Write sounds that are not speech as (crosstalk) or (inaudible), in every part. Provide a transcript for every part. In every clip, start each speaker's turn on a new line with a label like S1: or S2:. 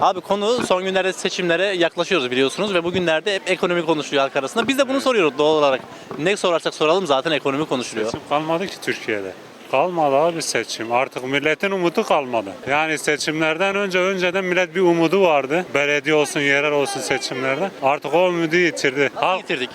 S1: Abi konu son günlerde seçimlere yaklaşıyoruz biliyorsunuz ve bugünlerde hep ekonomi konuşuluyor halk arasında. Biz de bunu soruyoruz doğal olarak. Ne sorarsak soralım zaten ekonomi konuşuluyor.
S2: Seçim kalmadı ki Türkiye'de. Kalmadı abi seçim. Artık milletin umudu kalmadı. Yani seçimlerden önce önceden millet bir umudu vardı. Belediye olsun, yerel olsun seçimlerde. Artık o umudu yitirdi. Halk
S1: Getirdik.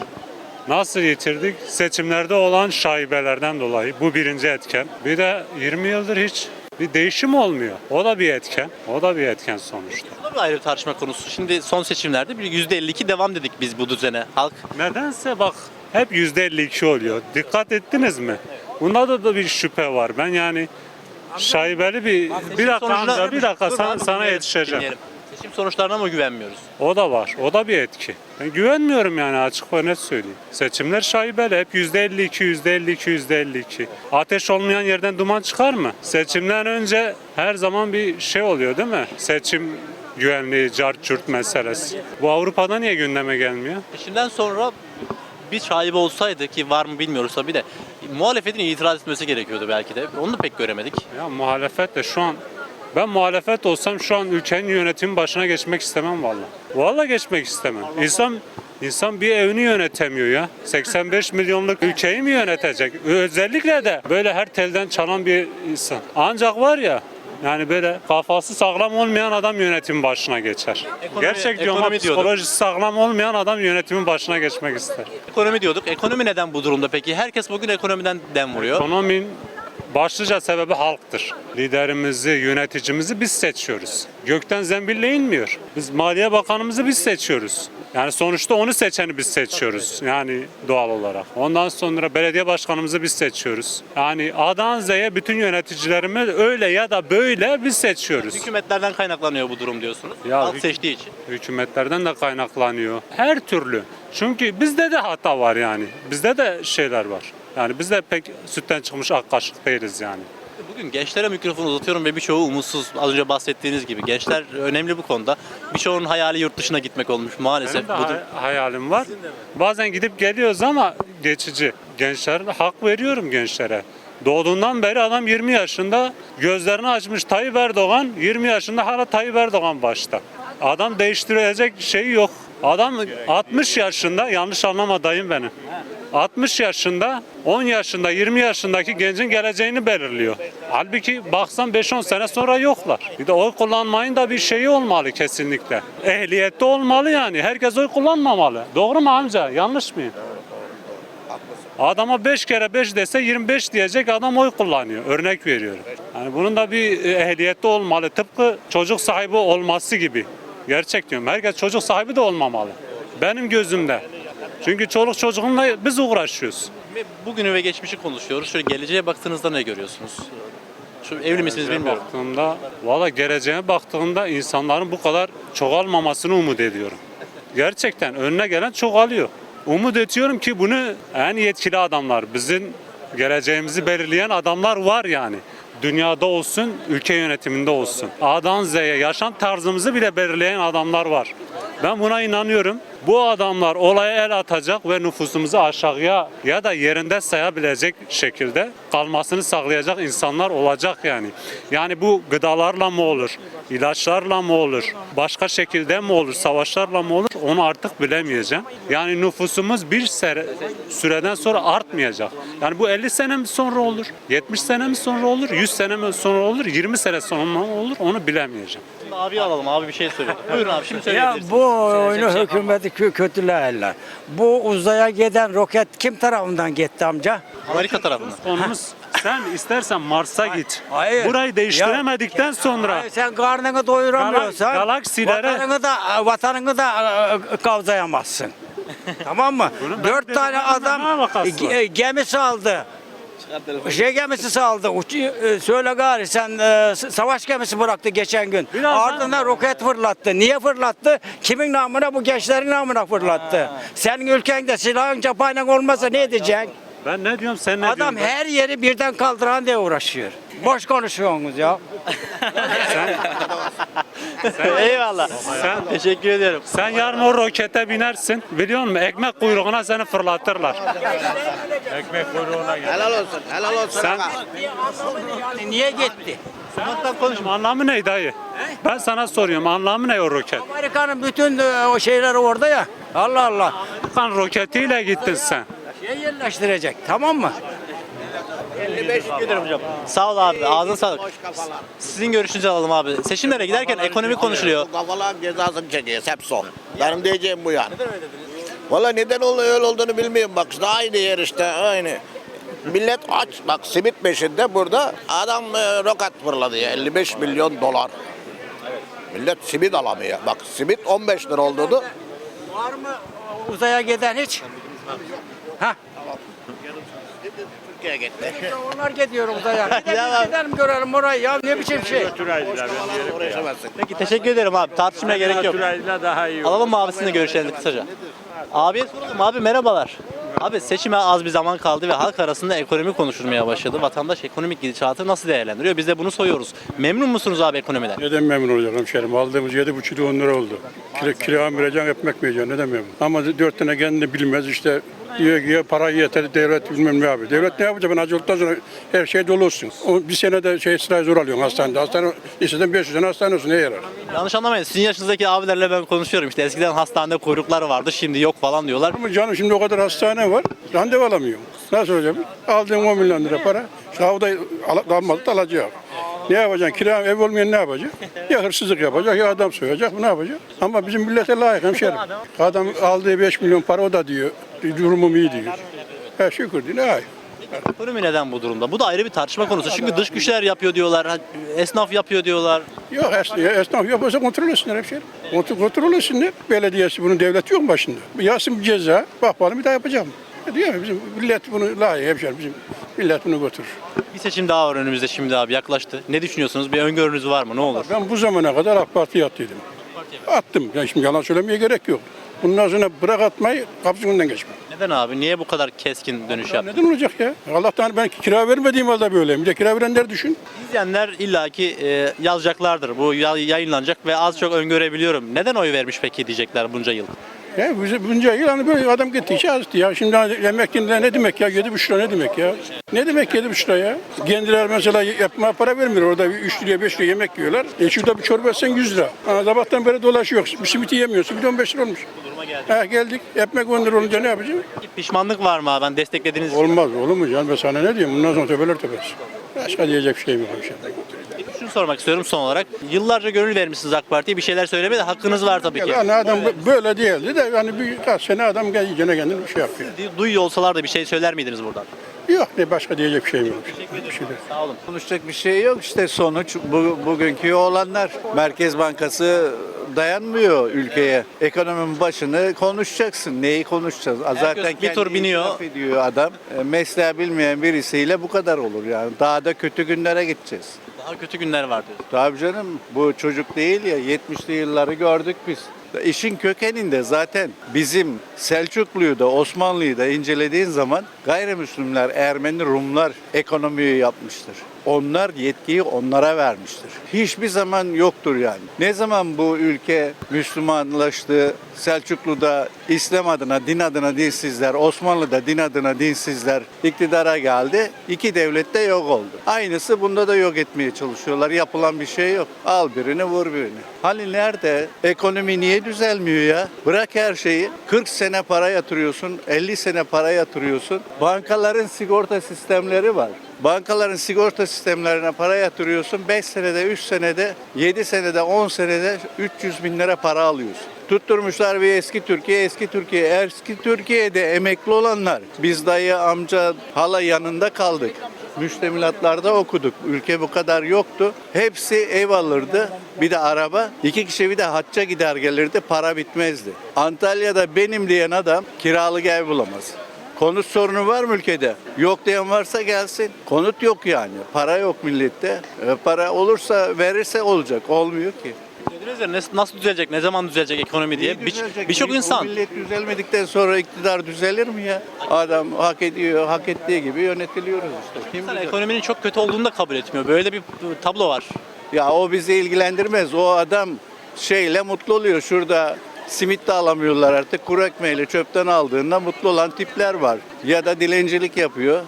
S2: nasıl yitirdik? Seçimlerde olan şaibelerden dolayı. Bu birinci etken. Bir de 20 yıldır hiç bir değişim olmuyor. O da bir etken. O da bir etken sonuçta.
S1: Bu da ayrı bir tartışma konusu. Şimdi son seçimlerde bir %52 devam dedik biz bu düzene. Halk
S2: Nedense bak hep %52 oluyor. Dikkat ettiniz mi? Bunda da, da bir şüphe var. Ben yani şaibeli bir bir dakika
S1: Sonuçlar-
S2: amca bir dakika
S1: Dur
S2: sana,
S1: abi,
S2: sana
S1: dinleyelim,
S2: yetişeceğim.
S1: dinleyelim. Seçim sonuçlarına mı güvenmiyoruz?
S2: O da var. O da bir etki. Ben güvenmiyorum yani açık ve net söyleyeyim. Seçimler şaibeli. Hep %52, %52, %52. Ateş olmayan yerden duman çıkar mı? Seçimden önce her zaman bir şey oluyor değil mi? Seçim güvenliği, cart curt meselesi. Bu Avrupa'da niye gündeme gelmiyor?
S1: Seçimden sonra bir şaibe olsaydı ki var mı bilmiyoruz tabii de muhalefetin itiraz etmesi gerekiyordu belki de. Onu da pek göremedik.
S2: Ya muhalefet de şu an ben muhalefet olsam şu an ülkenin yönetimi başına geçmek istemem valla. Valla geçmek istemem. İnsan insan bir evini yönetemiyor ya. 85 milyonluk ülkeyi mi yönetecek? Özellikle de böyle her telden çalan bir insan. Ancak var ya yani böyle kafası sağlam olmayan adam yönetimin başına geçer.
S1: Ekonomi-
S2: Gerçek diyorum
S1: ekonomi diyorduk.
S2: psikolojisi sağlam olmayan adam yönetimin başına geçmek ister.
S1: Ekonomi diyorduk. Ekonomi neden bu durumda peki? Herkes bugün ekonomiden dem vuruyor.
S2: Ekonominin başlıca sebebi halktır. Liderimizi, yöneticimizi biz seçiyoruz. Gökten zembille inmiyor. Biz Maliye Bakanımızı biz seçiyoruz. Yani sonuçta onu seçeni biz seçiyoruz. Yani doğal olarak. Ondan sonra belediye başkanımızı biz seçiyoruz. Yani A'dan Z'ye bütün yöneticilerimiz öyle ya da böyle biz seçiyoruz.
S1: Hükümetlerden kaynaklanıyor bu durum diyorsunuz.
S2: Ya
S1: Halk
S2: hük-
S1: seçtiği için.
S2: Hükümetlerden de kaynaklanıyor. Her türlü. Çünkü bizde de hata var yani. Bizde de şeyler var. Yani biz de pek sütten çıkmış ak kaşık değiliz yani.
S1: Bugün gençlere mikrofonu uzatıyorum ve birçoğu umutsuz. Az önce bahsettiğiniz gibi. Gençler önemli bu konuda. Birçoğunun hayali yurt dışına gitmek olmuş maalesef.
S2: Benim de hay- hayalim var. Bazen gidip geliyoruz ama geçici. Gençler hak veriyorum gençlere. Doğduğundan beri adam 20 yaşında gözlerini açmış Tayyip Erdoğan 20 yaşında hala Tayyip Erdoğan başta. Adam değiştirecek şeyi yok. Adam 60 yaşında yanlış anlama dayım benim. 60 yaşında 10 yaşında 20 yaşındaki gencin geleceğini belirliyor. Halbuki baksan 5-10 sene sonra yoklar. Bir de oy kullanmayın da bir şeyi olmalı kesinlikle. Ehliyette olmalı yani. Herkes oy kullanmamalı. Doğru mu amca? Yanlış mıyım? Adama 5 kere 5 dese 25 diyecek adam oy kullanıyor. Örnek veriyorum. Yani bunun da bir e, ehliyette olmalı. Tıpkı çocuk sahibi olması gibi. Gerçek diyorum. Herkes çocuk sahibi de olmamalı. Benim gözümde. Çünkü çoluk çocuğunla biz uğraşıyoruz.
S1: Bugünü ve geçmişi konuşuyoruz. Şöyle geleceğe baktığınızda ne görüyorsunuz? Şu evli misiniz bilmiyorum.
S2: Baktığımda, valla geleceğe baktığımda insanların bu kadar çoğalmamasını umut ediyorum. Gerçekten önüne gelen çoğalıyor. Umut ediyorum ki bunu en yetkili adamlar, bizim geleceğimizi belirleyen adamlar var yani. Dünyada olsun, ülke yönetiminde olsun. A'dan Z'ye yaşam tarzımızı bile belirleyen adamlar var. Ben buna inanıyorum. Bu adamlar olaya el atacak ve nüfusumuzu aşağıya ya da yerinde sayabilecek şekilde kalmasını sağlayacak insanlar olacak yani. Yani bu gıdalarla mı olur, ilaçlarla mı olur, başka şekilde mi olur, savaşlarla mı olur onu artık bilemeyeceğim. Yani nüfusumuz bir süreden sonra artmayacak. Yani bu 50 sene mi sonra olur, 70 sene mi sonra olur, 100 sene mi sonra olur, 20 sene sonra mı olur onu bilemeyeceğim.
S1: Şimdi abi alalım. Abi bir şey söyle. (laughs) Buyurun abi şimdi
S3: Ya bu oyunu hükümeti kö- kötülerler. Bu uzaya giden roket kim tarafından gitti amca?
S1: Amerika tarafından.
S2: Konumuz sen istersen Mars'a git.
S3: Hayır.
S2: Burayı değiştiremedikten sonra
S3: Hayır, sen karnını doyuramıyorsan
S2: Gala- galaksilere-
S3: vatanını da vatanını da e, kavzayamazsın. (laughs) tamam mı?
S2: Bunun
S3: Dört tane
S2: dediğimle
S3: adam
S2: ne alakası
S3: ge- gemi saldı. Şey gemisi saldı. Uç, e, söyle gari sen e, savaş gemisi bıraktı geçen gün.
S2: Biraz
S3: Ardından roket fırlattı. Niye fırlattı? Kimin namına? Bu gençlerin namına fırlattı. Senin ülkende silahın cephanen olmasa ne edeceksin?
S2: ben ne diyorum sen ne
S3: Adam
S2: diyorsun?
S3: her yeri birden kaldıran diye uğraşıyor. Boş konuşuyorsunuz ya.
S1: Eyvallah.
S2: Sen-
S1: Teşekkür ediyorum.
S2: Sen yarın o rokete binersin. Biliyor musun? Ekmek kuyruğuna seni fırlatırlar. Ekmek kuyruğuna gel.
S4: Helal olsun, helal olsun.
S2: Sen
S3: Yani niye gitti?
S1: Uzaktan konuşma.
S2: anlamı ne dayı? Ben sana soruyorum anlamı ne o roket?
S3: Amerika'nın bütün e, o şeyleri orada ya. Allah Allah.
S2: Amerikan roketiyle gittin sen.
S3: Şey yerleştirecek tamam mı?
S1: Teşekkür hocam. Sağ ol abi. Ağzına sağlık. Sizin görüşünüzü alalım abi. Seçimlere giderken ekonomi konuşuluyor.
S4: Bu kafalar cezasını çekiyor. Hep son. Benim diyeceğim bu yani. Valla neden oluyor öyle olduğunu bilmiyorum. Bak işte aynı yer işte aynı. Millet aç. Bak simit peşinde burada adam e, roket fırladı ya. 55 milyon dolar. Millet simit alamıyor. Bak simit 15 lira olduğunu.
S3: Var mı uzaya giden hiç? Ha?
S4: Türkiye'ye gitti.
S3: Onlar gidiyor uzaya. Bir de biz gidelim görelim orayı ya. Ne biçim şey?
S4: Uğraşamazsın.
S1: Peki teşekkür ederim abi. Tartışmaya gerek yok.
S5: daha iyi.
S1: Alalım mı abisinin de görüşlerini kısaca? Abiye soralım. Abi merhabalar. Abi seçime az bir zaman kaldı ve halk arasında ekonomi konuşulmaya başladı. Vatandaş ekonomik gidişatı nasıl değerlendiriyor? Biz de bunu soruyoruz. Memnun musunuz abi ekonomiden?
S5: Neden memnun olacak hemşerim? Aldığımız yedi buçuk on lira oldu. Kira, kira mı vereceksin, ekmek mi yiyeceksin? Neden memnun? Ama dört tane kendini bilmez işte diyor ki para yeter, devlet bilmem ne abi. Devlet ne yapacak? Ben acı olduktan sonra her şey dolu olsun. O bir senede şey sırayı zor alıyorsun hastanede. Hastane, isteden 500 tane hastane olsun ne yarar?
S1: Yanlış anlamayın. Sizin yaşınızdaki abilerle ben konuşuyorum. İşte eskiden hastanede kuyruklar vardı. Şimdi yok falan diyorlar.
S5: Ama canım şimdi o kadar hastane var, randevu alamıyorum. Nasıl olacak? Aldığım 10 milyon lira para, sağda al, almadı da alacak. Ne yapacaksın? Kira ev olmayan ne yapacak? Ya hırsızlık yapacak ya adam soyacak. Bu ne yapacak? Ama bizim millete layık hemşerim. Adam aldığı 5 milyon para o da diyor. Durumum iyi diyor. Ha şükür diyor. Ay?
S1: Ekonomi neden bu durumda? Bu da ayrı bir tartışma konusu. Çünkü dış güçler yapıyor diyorlar. Esnaf yapıyor diyorlar.
S5: Yok es- esnaf yapıyorsa kontrol etsinler hemşerim. Kontrol, kontrol etsinler. Belediyesi bunun devleti yok mu başında? Yazsın bir ceza. Bak bakalım bir daha yapacağım. Diyor bizim millet bunu layık hemşerim. Bizim millet bunu götürür.
S1: Bir seçim daha var önümüzde şimdi abi yaklaştı. Ne düşünüyorsunuz? Bir öngörünüz var mı? Ne olur?
S5: Ben bu zamana kadar AK Parti'ye attıydım. Attım. Ya şimdi yalan söylemeye gerek yok. Bundan sonra bırak atmayı kapısının önünden geçme.
S1: Neden abi? Niye bu kadar keskin dönüş
S5: Ya
S1: yaptı?
S5: neden olacak ya? Allah'tan ben kira vermediğim halde böyleyim. Bir de kira verenler düşün.
S1: İzleyenler illaki e, yazacaklardır. Bu ya- yayınlanacak ve az çok öngörebiliyorum. Neden oy vermiş peki diyecekler bunca yıl.
S5: Ya bize bunca yıl hani böyle adam gitti azdı ya. Şimdi hani emekliliğine ne demek ya? Yedi buçuk lira ne demek ya? Ne demek yedi buçuk lira ya? Kendileri mesela yapma para vermiyor. Orada bir üç liraya beş liraya yemek yiyorlar. E şurada bir çorba etsen yüz lira. Ha, sabahtan beri dolaşıyor. Bir simit yiyemiyorsun. Bir de on beş lira olmuş.
S1: Duruma geldik.
S5: Ha, geldik. Ekmek on lira olunca ne yapacağım?
S1: Pişmanlık var mı abi? Ben desteklediğiniz için.
S5: Olmaz olur mu canım ben sana ne diyeyim bundan sonra tepeler tepesi. Başka diyecek bir şeyim yok hemşerim.
S1: Sormak istiyorum son olarak. Yıllarca gönül vermişsiniz AK Parti'ye. Bir şeyler söylemeye de hakkınız var tabii ki.
S5: Yani adam bö- böyle değildi de yani bir kaç sene adam gene kendini bir şey yapıyor.
S1: Duyuyor olsalar da bir şey söyler miydiniz buradan?
S5: Yok ne başka diyecek bir şeyim yok. Bir şey de.
S1: Sağ olun.
S6: Konuşacak bir şey yok işte sonuç bu, bugünkü olanlar. Merkez Bankası dayanmıyor ülkeye. Ekonominin başını konuşacaksın. Neyi konuşacağız? Zaten
S1: bir tur biniyor.
S6: ediyor adam. E, Mesleği bilmeyen birisiyle bu kadar olur yani. Daha da kötü günlere gideceğiz.
S1: Daha kötü günler var diyorsun.
S6: Tabii canım bu çocuk değil ya 70'li yılları gördük biz. İşin kökeninde zaten bizim Selçuklu'yu da Osmanlı'yı da incelediğin zaman gayrimüslimler, Ermeni, Rumlar ekonomiyi yapmıştır. Onlar yetkiyi onlara vermiştir. Hiçbir zaman yoktur yani. Ne zaman bu ülke Müslümanlaştı, Selçuklu'da İslam adına, din adına dinsizler, Osmanlı'da din adına dinsizler iktidara geldi. İki devlet de yok oldu. Aynısı bunda da yok etmeye çalışıyorlar. Yapılan bir şey yok. Al birini vur birini. Hani nerede? Ekonomi niye düzelmiyor ya? Bırak her şeyi. 40 sene para yatırıyorsun, 50 sene para yatırıyorsun. Bankaların sigorta sistemleri var. Bankaların sigorta sistemlerine para yatırıyorsun. 5 senede, 3 senede, 7 senede, 10 senede 300 bin lira para alıyorsun. Tutturmuşlar bir eski Türkiye, eski Türkiye. Eski Türkiye'de emekli olanlar, biz dayı, amca, hala yanında kaldık. Müştemilatlarda okuduk. Ülke bu kadar yoktu. Hepsi ev alırdı. Bir de araba. İki kişi bir de hacca gider gelirdi. Para bitmezdi. Antalya'da benim diyen adam kiralık ev bulamaz. Konut sorunu var mı ülkede? Yok diyen varsa gelsin. Konut yok yani. Para yok millette. E, para olursa verirse olacak. Olmuyor ki.
S1: Dediniz ya nas- nasıl düzelecek, ne zaman düzelecek ekonomi diye.
S6: İyi
S1: Bir-
S6: düzelecek.
S1: Birçok insan
S6: millet düzelmedikten sonra iktidar düzelir mi ya? Adam hak ediyor, hak ettiği gibi yönetiliyoruz işte. Kim
S1: insan ekonominin çok kötü olduğunu da kabul etmiyor. Böyle bir tablo var.
S6: Ya o bizi ilgilendirmez. O adam şeyle mutlu oluyor. Şurada simit de alamıyorlar artık. Kuru ekmeğiyle çöpten aldığında mutlu olan tipler var. Ya da dilencilik yapıyor.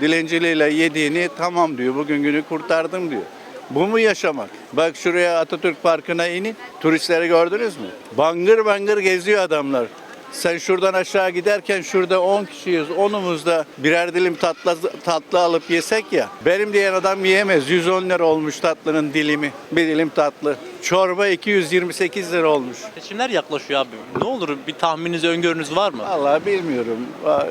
S6: Dilenciliğiyle yediğini tamam diyor. Bugün günü kurtardım diyor. Bu mu yaşamak? Bak şuraya Atatürk Parkı'na inin. Turistleri gördünüz mü? Bangır bangır geziyor adamlar. Sen şuradan aşağı giderken şurada 10 kişiyiz. 10'umuzda birer dilim tatlı, tatlı alıp yesek ya. Benim diyen adam yiyemez. 110 lira olmuş tatlının dilimi. Bir dilim tatlı. Çorba 228 lira olmuş.
S1: Seçimler yaklaşıyor abi. Ne olur bir tahmininiz, öngörünüz var mı?
S6: Vallahi bilmiyorum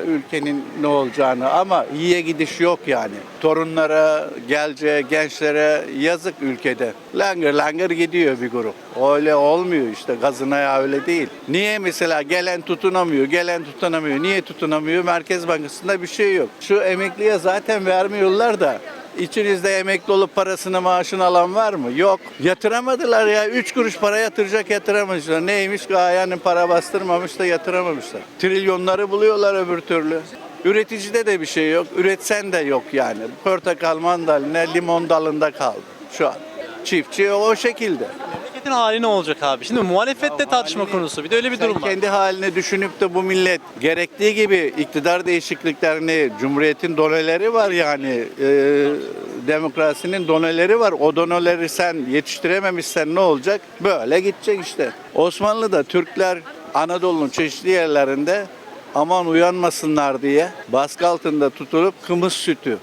S6: ülkenin ne olacağını ama iyiye gidiş yok yani. Torunlara, geleceğe, gençlere yazık ülkede. Langır langır gidiyor bir grup. Öyle olmuyor işte gazına ya öyle değil. Niye mesela gelen tutunamıyor, gelen tutunamıyor. Niye tutunamıyor? Merkez Bankası'nda bir şey yok. Şu emekliye zaten vermiyorlar da İçinizde emekli olup parasını maaşını alan var mı? Yok. Yatıramadılar ya. Üç kuruş para yatıracak yatıramamışlar. Neymiş? Gayenin para bastırmamış da yatıramamışlar. Trilyonları buluyorlar öbür türlü. Üreticide de bir şey yok. Üretsen de yok yani. Portakal, mandalina, limon dalında kaldı şu an. Çiftçi o şekilde.
S1: Memleketin hali ne olacak abi? Şimdi muhalefette tartışma konusu. Bir de öyle bir
S6: Sen
S1: durum var.
S6: kendi haline düşünüp de bu millet gerektiği gibi iktidar değişikliklerini, cumhuriyetin doneleri var yani e, demokrasinin doneleri var. O doneleri sen yetiştirememişsen ne olacak? Böyle gidecek işte. Osmanlı'da Türkler Anadolu'nun çeşitli yerlerinde aman uyanmasınlar diye baskı altında tutulup kımız sütü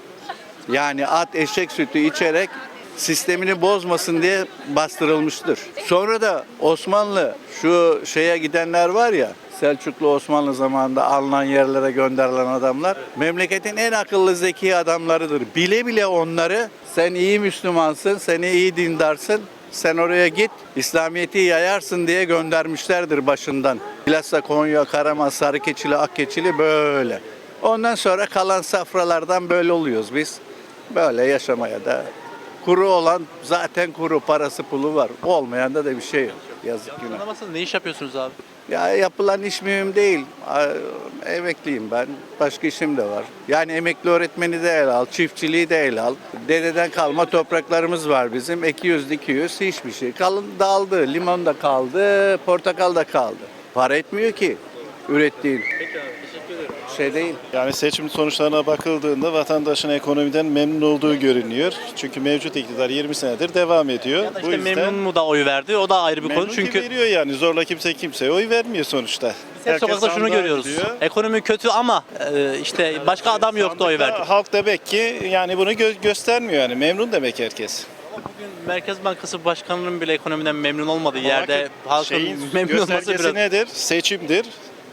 S6: yani at eşek sütü içerek sistemini bozmasın diye bastırılmıştır. Sonra da Osmanlı şu şeye gidenler var ya Selçuklu Osmanlı zamanında alınan yerlere gönderilen adamlar memleketin en akıllı zeki adamlarıdır. Bile bile onları sen iyi Müslümansın, sen iyi dindarsın, sen oraya git İslamiyet'i yayarsın diye göndermişlerdir başından. Bilhassa Konya, Karaman, Sarıkeçili, Akkeçili böyle. Ondan sonra kalan safralardan böyle oluyoruz biz. Böyle yaşamaya da. Kuru olan zaten kuru parası pulu var. Olmayan da da bir şey yok. Yazık günah.
S1: Anlamazsınız ne iş yapıyorsunuz abi?
S6: Ya yapılan iş mühim değil. A- Emekliyim ben. Başka işim de var. Yani emekli öğretmeni de el al, çiftçiliği de el al. Dededen kalma topraklarımız var bizim. Ekiyoruz, dikiyoruz. Hiçbir şey. Kalın dağıldı. Limon da kaldı, portakal da kaldı. Para etmiyor ki ürettiğin. Şey değil.
S7: Yani seçim sonuçlarına bakıldığında vatandaşın ekonomiden memnun olduğu görünüyor. Çünkü mevcut iktidar 20 senedir devam ediyor.
S1: Ya da işte memnun mu da oy verdi? O da ayrı bir konu çünkü
S7: ki veriyor yani zorla kimse kimseye oy vermiyor sonuçta.
S1: biz hep
S7: Herkes
S1: sokakta şunu
S7: sandığa
S1: görüyoruz.
S7: gidiyor.
S1: Ekonomi kötü ama e, işte başka adam yoktu oy verdi.
S7: Halk demek ki yani bunu gö- göstermiyor yani memnun demek herkes.
S1: Bugün Merkez Bankası Başkanı'nın bile ekonomiden memnun olmadığı yerde halkın
S7: Şeyin
S1: memnun olması
S7: göstergesi
S1: biraz...
S7: nedir? Seçimdir.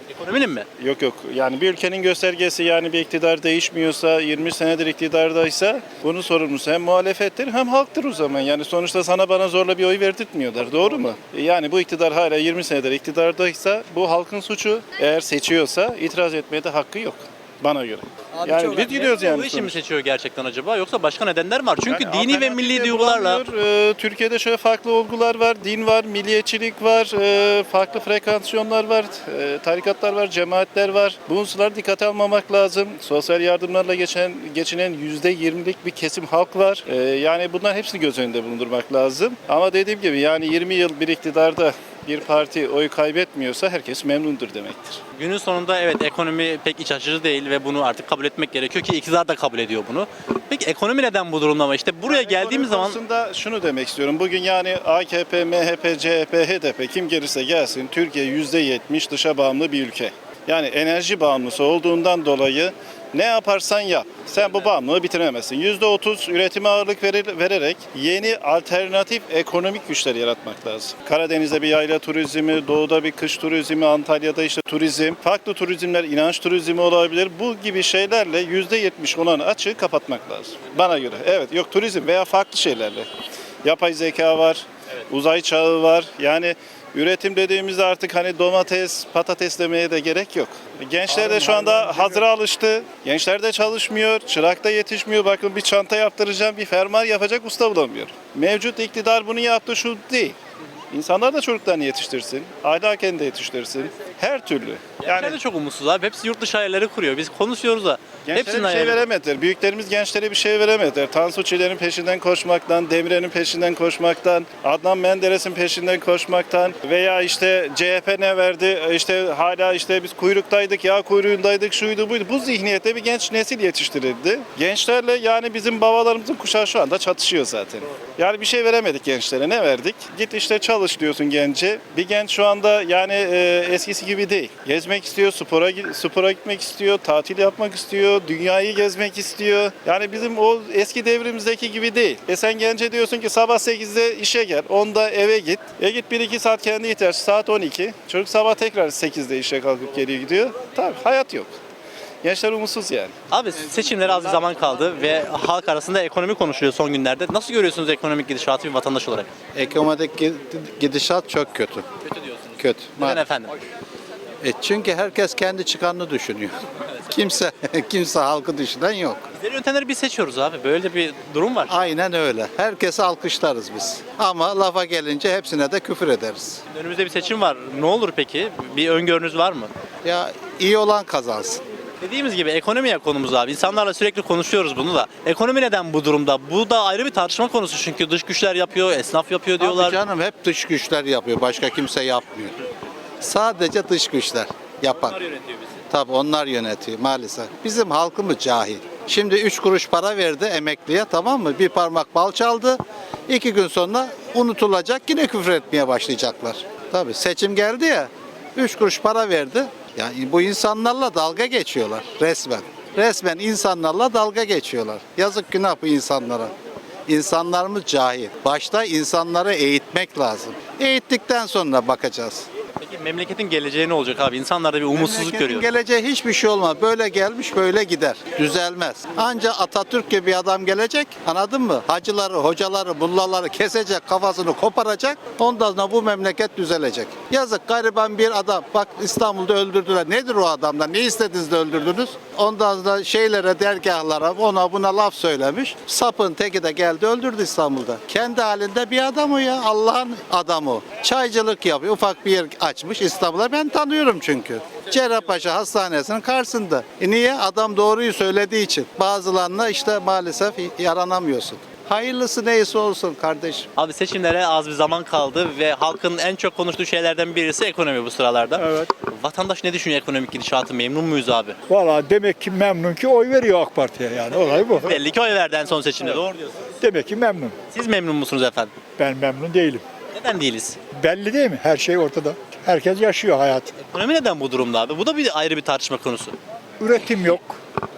S1: Ekonominin mi?
S7: Yok yok yani bir ülkenin göstergesi yani bir iktidar değişmiyorsa 20 senedir iktidardaysa bunun sorumlusu hem muhalefettir hem halktır o zaman. Yani sonuçta sana bana zorla bir oy verdirtmiyorlar doğru mu? Yani bu iktidar hala 20 senedir iktidardaysa bu halkın suçu eğer seçiyorsa itiraz etmeye de hakkı yok bana göre. yani biz gidiyoruz yani.
S1: Bu için mi
S7: sonuçta.
S1: seçiyor gerçekten acaba yoksa başka nedenler mi var? Çünkü
S7: Yani
S1: dini ve
S7: alternatif
S1: milli duygularla
S7: bulamıyor. Ee, Türkiye'de şöyle farklı olgular var. Din var, milliyetçilik var, e, farklı frekansiyonlar var, e, tarikatlar var, cemaatler var. Bu unsurları dikkate almamak lazım. Sosyal yardımlarla geçen geçinen %20'lik bir kesim halk var. Yani bunların hepsini göz önünde bulundurmak lazım. Ama dediğim gibi yani 20 yıl bir iktidarda bir parti oy kaybetmiyorsa herkes memnundur demektir.
S1: günün sonunda evet ekonomi pek iç açıcı değil ve bunu artık kabul etmek gerekiyor ki iktidar da kabul ediyor bunu. Peki ekonomi neden bu durumda ama işte buraya
S7: Yani
S1: geldiğimiz zaman
S7: konusunda şunu demek istiyorum. Bugün yani AKP, MHP, CHP, HDP kim gelirse gelsin Türkiye %70 dışa bağımlı bir ülke. Yani enerji bağımlısı olduğundan dolayı ne yaparsan yap. Sen bu bağımlılığı bitiremezsin. %30 üretime ağırlık verir- vererek yeni alternatif ekonomik güçler yaratmak lazım. Karadeniz'de bir yayla turizmi, doğuda bir kış turizmi, Antalya'da işte turizm, farklı turizmler, inanç turizmi olabilir. Bu gibi şeylerle %70 olan açığı kapatmak lazım. Bana göre. Evet yok turizm veya farklı şeylerle. Yapay zeka var, uzay çağı var. Yani üretim dediğimizde artık hani domates, patates demeye de gerek yok. Gençler de şu anda hazıra alıştı. Gençler de çalışmıyor, çırak da yetişmiyor. Bakın bir çanta yaptıracağım, bir fermuar yapacak usta bulamıyor. Mevcut iktidar bunu yaptı şu değil. İnsanlar da çocuklarını yetiştirsin, ahlaken de yetiştirsin. Her türlü.
S1: yani, de çok umutsuz abi. Hepsi yurt dışı hayalleri kuruyor. Biz konuşuyoruz da
S7: Gençlere bir şey
S1: yani.
S7: veremediler. Büyüklerimiz gençlere bir şey veremediler. Tansu Çiller'in peşinden koşmaktan, Demirel'in peşinden koşmaktan, Adnan Menderes'in peşinden koşmaktan veya işte CHP ne verdi? İşte hala işte biz kuyruktaydık, ya kuyruğundaydık, şuydu buydu. Bu zihniyette bir genç nesil yetiştirildi. Gençlerle yani bizim babalarımızın kuşağı şu anda çatışıyor zaten. Yani bir şey veremedik gençlere. Ne verdik? Git işte çalış diyorsun gence. Bir genç şu anda yani e, eskisi gibi değil. Gezmek istiyor, spora spora gitmek istiyor, tatil yapmak istiyor, dünyayı gezmek istiyor. Yani bizim o eski devrimizdeki gibi değil. E sen gence diyorsun ki sabah 8'de işe gel, 10'da eve git. E git 1-2 saat kendi ihtiyaç, saat 12. Çocuk sabah tekrar 8'de işe kalkıp geri gidiyor. Tabii hayat yok. Gençler umutsuz yani.
S1: Abi seçimlere az bir zaman kaldı ve halk arasında ekonomi konuşuluyor son günlerde. Nasıl görüyorsunuz ekonomik gidişatı bir vatandaş olarak?
S8: Ekonomik gi- gidişat çok kötü.
S1: Kötü diyorsunuz.
S8: Kötü.
S1: Neden efendim?
S8: E çünkü herkes kendi çıkanını düşünüyor. Kimse (laughs) kimse halkı düşünen yok.
S1: Bizleri yöntemleri biz seçiyoruz abi. Böyle bir durum var.
S8: Aynen öyle. Herkesi alkışlarız biz. Ama lafa gelince hepsine de küfür ederiz.
S1: Önümüzde bir seçim var. Ne olur peki? Bir öngörünüz var mı?
S8: Ya iyi olan kazansın.
S1: Dediğimiz gibi ekonomiye konumuz abi. İnsanlarla sürekli konuşuyoruz bunu da. Ekonomi neden bu durumda? Bu da ayrı bir tartışma konusu çünkü dış güçler yapıyor, esnaf yapıyor diyorlar.
S8: Tabii canım hep dış güçler yapıyor. Başka kimse yapmıyor. Sadece dış güçler yapan.
S1: yönetiyor bizi.
S8: Tabii onlar yönetiyor maalesef. Bizim halkımız cahil. Şimdi 3 kuruş para verdi emekliye tamam mı? Bir parmak bal çaldı. İki gün sonra unutulacak yine küfür etmeye başlayacaklar. Tabii seçim geldi ya 3 kuruş para verdi. Yani bu insanlarla dalga geçiyorlar resmen. Resmen insanlarla dalga geçiyorlar. Yazık günah bu insanlara. İnsanlarımız cahil. Başta insanları eğitmek lazım. Eğittikten sonra bakacağız.
S1: Peki memleketin geleceği ne olacak abi? İnsanlarda bir umutsuzluk
S8: Memleketin
S1: görüyor.
S8: geleceği hiçbir şey olmaz. Böyle gelmiş böyle gider. Düzelmez. Anca Atatürk gibi bir adam gelecek. Anladın mı? Hacıları, hocaları, mullaları kesecek, kafasını koparacak. Ondan sonra bu memleket düzelecek. Yazık gariban bir adam. Bak İstanbul'da öldürdüler. Nedir o adamdan? Ne istediniz de öldürdünüz? Ondan sonra şeylere, dergahlara ona buna laf söylemiş. Sapın teki de geldi öldürdü İstanbul'da. Kendi halinde bir adam o ya. Allah'ın adamı o. Çaycılık yapıyor. Ufak bir yer açmış İstanbul'a. Ben tanıyorum çünkü. Cerrahpaşa Hastanesi'nin karşısında. E niye? Adam doğruyu söylediği için. Bazılarına işte maalesef yaranamıyorsun. Hayırlısı neyse olsun kardeşim.
S1: Abi seçimlere az bir zaman kaldı ve halkın en çok konuştuğu şeylerden birisi ekonomi bu sıralarda.
S9: Evet.
S1: Vatandaş ne düşünüyor ekonomik gidişatı? Memnun muyuz abi?
S9: Valla demek ki memnun ki oy veriyor AK Parti'ye yani olay bu.
S1: Belli ki oy verdi en son seçimde. Doğru diyorsunuz.
S9: Demek ki memnun.
S1: Siz memnun musunuz efendim?
S9: Ben memnun değilim.
S1: Neden değiliz?
S9: Belli değil mi? Her şey ortada. Herkes yaşıyor hayat.
S1: Ekonomi neden bu durumda abi? Bu da bir ayrı bir tartışma konusu.
S9: Üretim yok,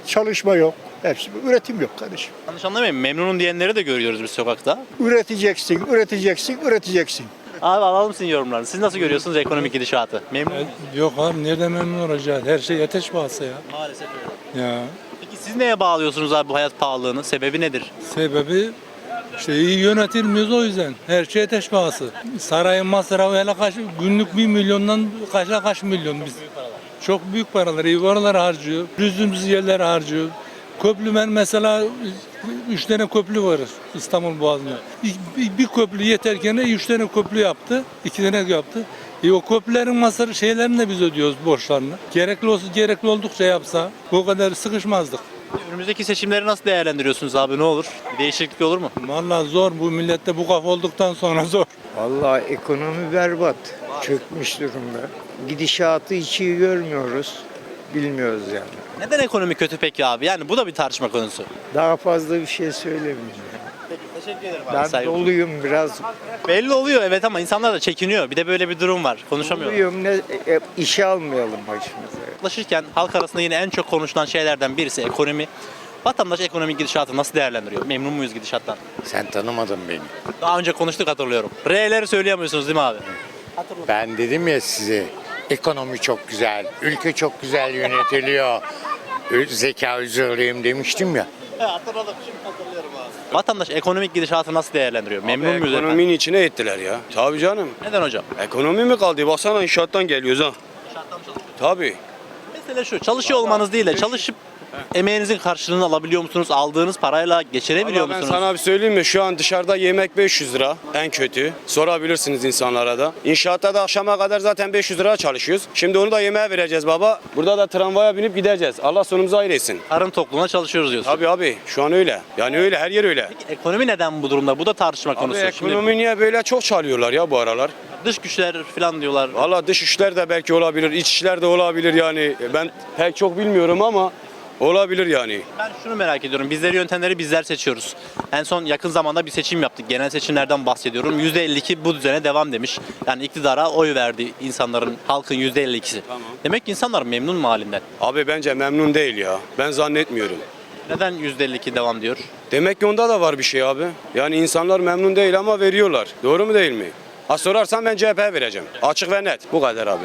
S9: çalışma yok. Hepsi bu. üretim yok kardeşim.
S1: Yanlış anlamayın. Memnunum diyenleri de görüyoruz biz sokakta.
S9: Üreteceksin, üreteceksin, üreteceksin.
S1: Abi alalım sizin yorumlarınızı. Siz nasıl görüyorsunuz ekonomik gidişatı? Memnun musunuz?
S10: Yok abi nereden memnun olacağız? Her şey ateş pahası ya.
S1: Maalesef öyle.
S10: Ya
S1: Peki siz neye bağlıyorsunuz abi bu hayat pahalılığını? Sebebi nedir?
S10: sebebi işte iyi yönetilmiyoruz o yüzden. Her şey ateş pahası. Sarayın masrafı hele kaç, günlük bir milyondan kaça kaç milyon biz. Çok büyük paralar, iyi paralar harcıyor. Lüzumsuz yerlere harcıyor. Köprümen mesela üç tane köprü var İstanbul Boğazı'nda. Bir, bir, köprü yeterken üç tane köprü yaptı, iki tane yaptı. E o köprülerin masrafı şeylerini de biz ödüyoruz borçlarını. Gerekli olsun, gerekli oldukça yapsa bu kadar sıkışmazdık.
S1: Önümüzdeki seçimleri nasıl değerlendiriyorsunuz abi ne olur? Bir değişiklik olur mu?
S10: Vallahi zor bu millette bu kafa olduktan sonra (laughs) zor.
S3: Vallahi ekonomi berbat. Çökmüş durumda. Gidişatı hiç iyi görmüyoruz. Bilmiyoruz yani.
S1: Neden ekonomi kötü peki abi? Yani bu da bir tartışma konusu.
S3: Daha fazla bir şey söylemeyeceğim.
S1: Teşekkür ederim
S3: Ben doluyum biraz.
S1: Belli oluyor evet ama insanlar da çekiniyor. Bir de böyle bir durum var. Konuşamıyorlar.
S3: Doluyum ne e, işe almayalım başımıza.
S1: Yaklaşırken halk arasında yine en çok konuşulan şeylerden birisi ekonomi. Vatandaş ekonomik gidişatı nasıl değerlendiriyor? Memnun muyuz gidişattan?
S11: Sen tanımadın beni.
S1: Daha önce konuştuk hatırlıyorum. R'leri söyleyemiyorsunuz değil mi abi?
S11: Ben dedim ya size ekonomi çok güzel, ülke çok güzel yönetiliyor. Zeka üzereyim demiştim ya.
S1: hatırladım şimdi hatırlıyorum abi. Vatandaş ekonomik gidişatı nasıl değerlendiriyor? Memnun muyuz efendim?
S12: Ekonominin içine ettiler ya. Tabii canım.
S1: Neden hocam?
S12: Ekonomi mi kaldı? Baksana inşaattan geliyoruz ha. Tabii.
S1: Mesele şu çalışıyor olmanız değil de çalışıp Emeğinizin karşılığını alabiliyor musunuz? Aldığınız parayla geçirebiliyor
S12: Vallahi ben
S1: musunuz?
S12: sana bir söyleyeyim mi? Şu an dışarıda yemek 500 lira en kötü. Sorabilirsiniz insanlara da. İnşaatta da akşama kadar zaten 500 lira çalışıyoruz. Şimdi onu da yemeğe vereceğiz baba. Burada da tramvaya binip gideceğiz. Allah sonumuzu hayır etsin.
S1: Karın tokluğuna çalışıyoruz diyorsun.
S12: Abi abi şu an öyle. Yani öyle her yer öyle.
S1: Ekonomi neden bu durumda? Bu da tartışma
S12: Abi
S1: konusu.
S12: ekonomi niye böyle çok çalıyorlar ya bu aralar?
S1: Dış güçler falan diyorlar.
S12: Valla dış işler de belki olabilir, iç işler de olabilir yani. Ben pek çok bilmiyorum ama olabilir yani.
S1: Ben şunu merak ediyorum. Bizleri yöntemleri bizler seçiyoruz. En son yakın zamanda bir seçim yaptık. Genel seçimlerden bahsediyorum. %52 bu düzene devam demiş. Yani iktidara oy verdi insanların, halkın %52'si. Demek ki insanlar memnun mu halinden?
S12: Abi bence memnun değil ya. Ben zannetmiyorum.
S1: Neden %52 devam diyor?
S12: Demek ki onda da var bir şey abi. Yani insanlar memnun değil ama veriyorlar. Doğru mu değil mi? Ha sorarsan ben CHP'ye vereceğim. Açık ve net. Bu kadar abi.